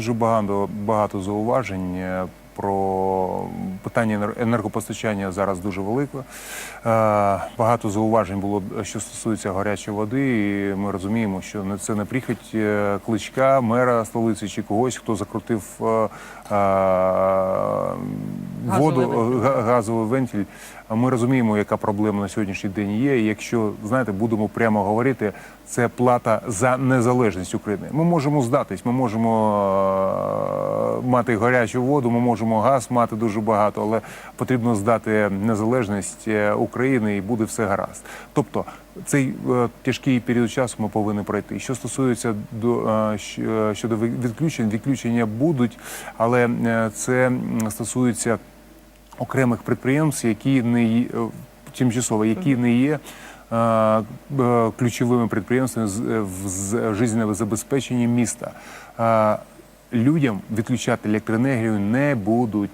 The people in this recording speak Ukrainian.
Дуже багато, багато зауважень е, про питання енер- енергопостачання зараз дуже велике. Е, Багато зауважень було, що стосується гарячої води. І ми розуміємо, що це не прихоть е, кличка, мера столиці чи когось, хто закрутив воду, вентиль. га- газовий вентиль. Ми розуміємо, яка проблема на сьогоднішній день є. І якщо знаєте, будемо прямо говорити, це плата за незалежність України. Ми можемо здатись, ми можемо е, мати гарячу воду, ми можемо газ мати дуже багато, але потрібно здати незалежність е, України і буде все гаразд. Тобто цей е, тяжкий період часу ми повинні пройти. Що стосується до е, е, щодо відключень, відключення будуть, але е, це стосується окремих підприємств, які не е, тимчасово, які не є. е, Ключовими підприємствами е, в жизненного забезпечення міста людям відключати електроенергію не будуть.